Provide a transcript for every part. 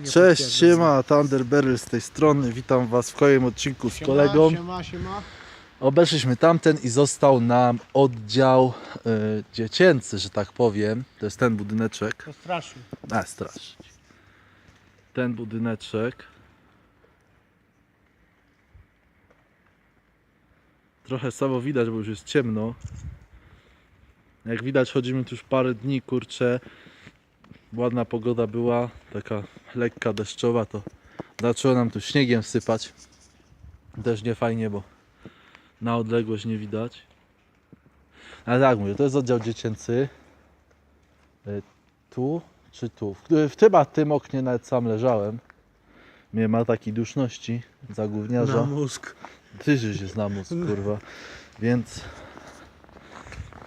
Cześć, siema, Thunder Beryl z tej strony. Witam Was w kolejnym odcinku z kolegą. Siema, siema. Obeszliśmy tamten i został nam oddział y, dziecięcy, że tak powiem. To jest ten budyneczek. To strasznie. A, strasz. Ten budyneczek. Trochę słabo widać, bo już jest ciemno. Jak widać, chodzimy tu już parę dni, kurczę. Ładna pogoda była, taka lekka deszczowa, to zaczęło nam tu śniegiem sypać. Też nie fajnie, bo na odległość nie widać. Ale tak mówię, to jest oddział dziecięcy. Y, Tu czy tu? W, w chyba tym oknie nawet sam leżałem. Nie ma takiej duszności za gówniarza. Na mózg. Ty żeś jest na mózg, kurwa. Więc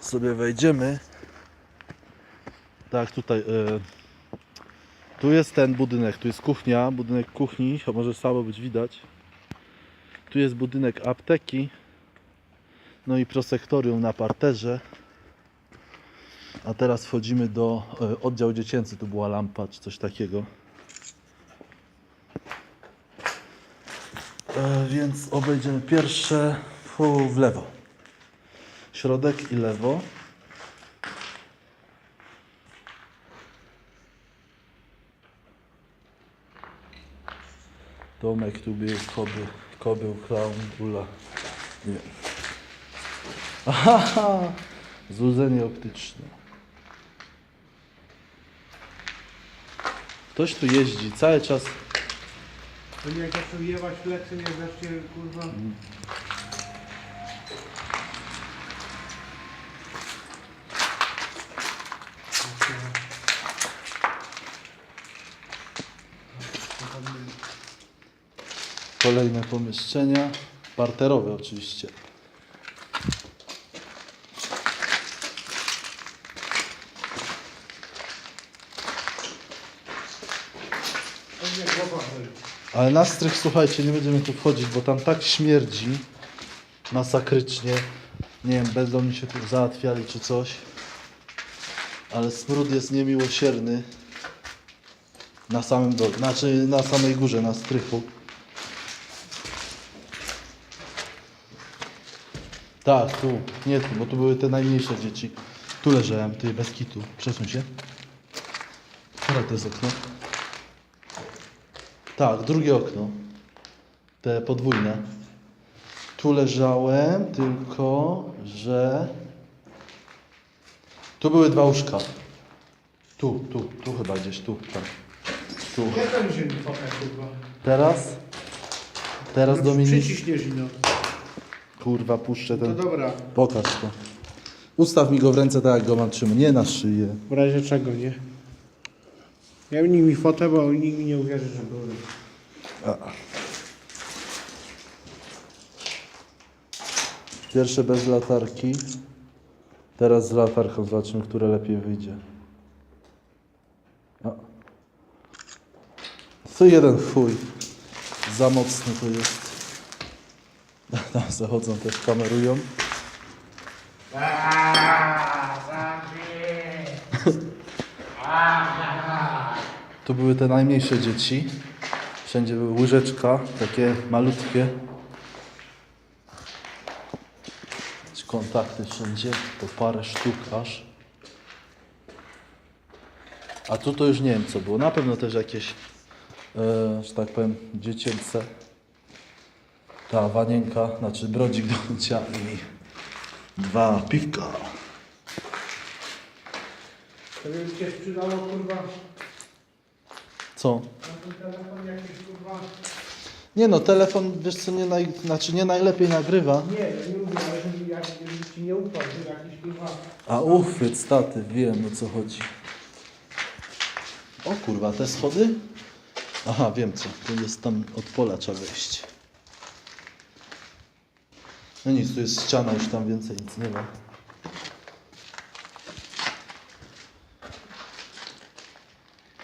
sobie wejdziemy. Tak, tutaj. E, tu jest ten budynek, tu jest kuchnia, budynek kuchni, może słabo być widać. Tu jest budynek apteki. No i prosektorium na parterze. A teraz wchodzimy do e, oddział dziecięcy. Tu była lampa czy coś takiego. E, więc obejdziemy pierwsze w lewo. Środek i lewo. Domek tu był, koby, kobył, clown, ula. Nie. Aha! Złudzenie optyczne. Ktoś tu jeździ cały czas. To nie jak zaczął jebać plecy, nie wreszcie kurwa. Kolejne pomieszczenia. Parterowe oczywiście. Ale na strych, słuchajcie, nie będziemy tu wchodzić, bo tam tak śmierdzi masakrycznie. Nie wiem, będą mi się tu załatwiali czy coś. Ale smród jest niemiłosierny. Na samym dole, znaczy na samej górze, na strychu. Tak, tu, nie tu, bo tu były te najmniejsze dzieci. Tu leżałem, ty bez kitu. Przesuń się. Które to jest okno? Tak, drugie okno. Te podwójne. Tu leżałem, tylko że. Tu były dwa łóżka. Tu, tu, tu chyba gdzieś, tu, tak. Tu. Teraz? Teraz Dominik. Przyciśniesz ino. Kurwa, puszczę To ten. dobra. Pokaż to. Ustaw mi go w ręce tak jak go mam trzymać. Nie na szyję. W razie czego, nie? Ja nikt mi fotę, bo nikt mi nie uwierzy, że były. Pierwsze bez latarki. Teraz z latarką zobaczymy, które lepiej wyjdzie. A. Co jeden chuj. Za mocny to jest. Tam zachodzą też kamerują. Tu były te najmniejsze dzieci. Wszędzie były łyżeczka, takie malutkie. Kontakty wszędzie, to parę sztuk aż. A tu to już nie wiem co było. Na pewno też jakieś, e, że tak powiem, dziecięce. Ta wanienka, znaczy brodzik do mycia i dwa piwka. To by cię sprzedało kurwa. Co? Na ten telefon jakiś kurwa. Nie no, telefon, wiesz co, nie, naj, znaczy nie najlepiej nagrywa. Nie, ja nie mówię, ale żeby, jak, żeby ci nie ufał, że jakiś kurwa. A uchwyt, staty, wiem o co chodzi. O kurwa, te schody? Aha, wiem co. Tu jest tam od pola trzeba wejść. No nic, tu jest ściana, już tam więcej nic nie ma.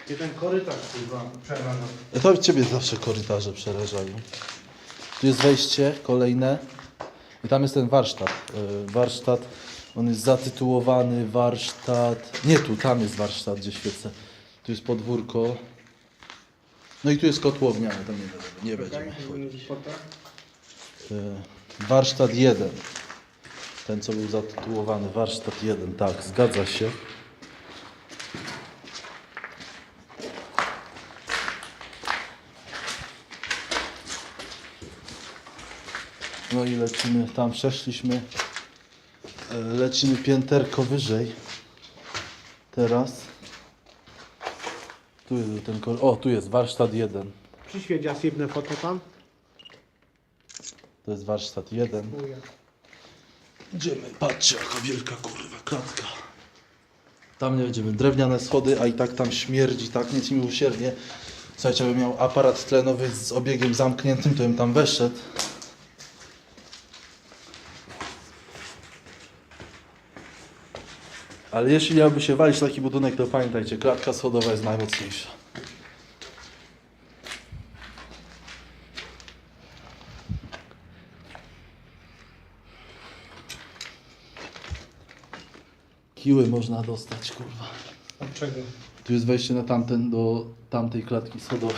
Nie ten korytarz kurwa przeraża. To ciebie zawsze korytarze przerażają. Tu jest wejście kolejne. I tam jest ten warsztat. Yy, Warsztat, on jest zatytułowany warsztat... Nie tu, tam jest warsztat, gdzie świecę. Tu jest podwórko. No i tu jest kotłownia, ale tam nie, nie będziemy. Nie fota. E, Warsztat 1. Ten, co był zatytułowany Warsztat 1. Tak, zgadza się. No i lecimy, tam przeszliśmy. E, Lecimy pięterko wyżej. Teraz. Tu jest ten kor- O, tu jest warsztat 1. Przyświeć ja sypnę fotę tam. To jest warsztat 1. Chuja. Idziemy, patrzcie jaka wielka kurwa klatka. Tam nie będziemy, drewniane schody, a i tak tam śmierdzi, tak nic miłosiernie. Słuchajcie, jakbym miał aparat tlenowy z obiegiem zamkniętym, to bym tam weszedł. Ale jeśli miałby się walić taki budynek, to pamiętajcie, klatka schodowa jest najmocniejsza. Kiły można dostać, kurwa. Od czego? Tu jest wejście na tamten, do tamtej klatki schodowej.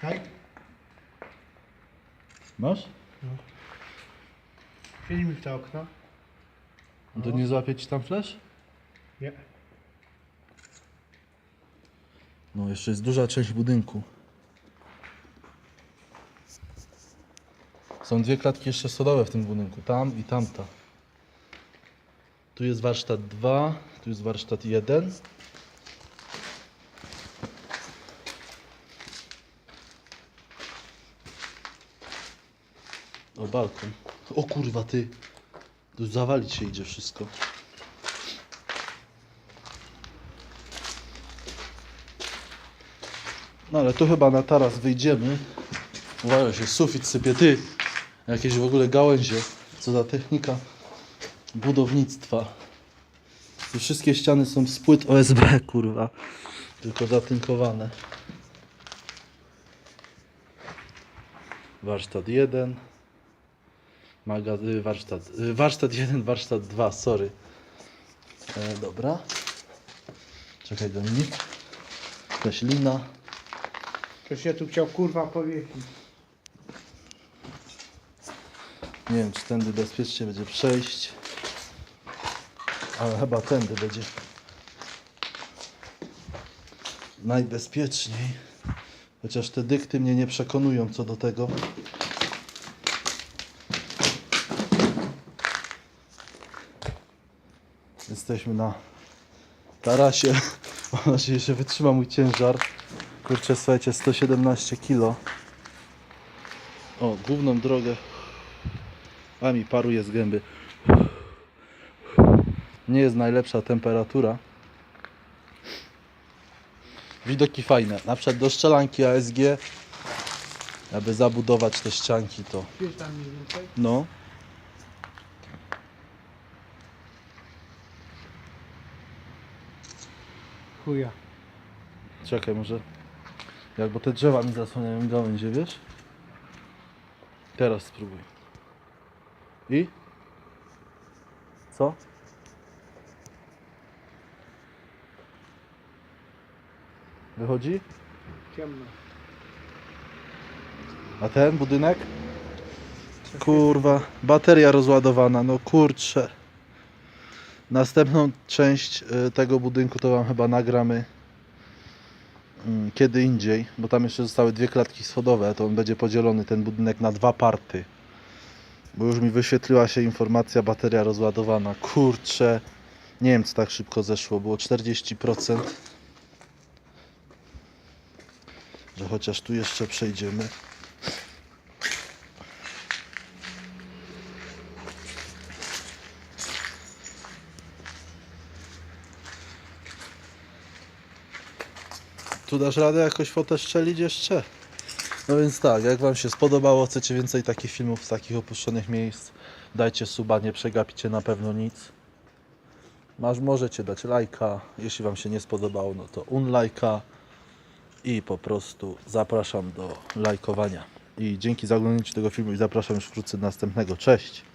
Tak? Masz? Siedź mi w te okno. No to nie złapie ci tam flash? Nie. No, jeszcze jest duża część budynku. Są dwie klatki jeszcze schodowe w tym budynku, tam i tamta. Tu jest warsztat 2, tu jest warsztat 1. O, balkon. O kurwa, ty. Tu zawalić się idzie wszystko. No ale tu chyba na taras wyjdziemy. Uwaga się, sufit sypie, ty. Jakieś w ogóle gałęzie. Co za technika budownictwa. Wszystkie ściany są z płyt OSB, kurwa. Tylko zatynkowane. Warsztat 1. Magazyn, warsztat. Warsztat 1, warsztat 2, sorry. E, dobra. Czekaj Dominik. Jakaś lina. To się tu chciał kurwa powiesić. Nie wiem, czy tędy bezpiecznie będzie przejść. Ale chyba tędy będzie najbezpieczniej. Chociaż te dykty mnie nie przekonują co do tego. Jesteśmy na tarasie. Mam nadzieję, że wytrzyma mój ciężar. Kurczę, słuchajcie, 117 kg. O, główną drogę a mi paruje z gęby. Nie jest najlepsza temperatura. Widoki fajne. Na przykład do szczelanki ASG, aby zabudować te ścianki, to no. Chuja. Czekaj, może. Jak, bo te drzewa mi zasłaniają gałęzie, wiesz? Teraz spróbuj. I? Co? Wychodzi? Ciemno. A ten budynek? Kurwa, bateria rozładowana, no kurczę. Następną część y, tego budynku to wam chyba nagramy mm, kiedy indziej, bo tam jeszcze zostały dwie klatki schodowe, to on będzie podzielony ten budynek na dwa party. Bo już mi wyświetliła się informacja bateria rozładowana. Kurczę, nie wiem co tak szybko zeszło, było 40%. Że chociaż tu jeszcze przejdziemy. Tu dasz radę jakoś fotę strzelić jeszcze? No więc tak, jak Wam się spodobało, chcecie więcej takich filmów z takich opuszczonych miejsc, dajcie suba, nie przegapicie na pewno nic. Masz, możecie dać lajka, jeśli Wam się nie spodobało, no to unlajka i po prostu zapraszam do lajkowania. I dzięki za oglądnięcie tego filmu i zapraszam już wkrótce do następnego. Cześć!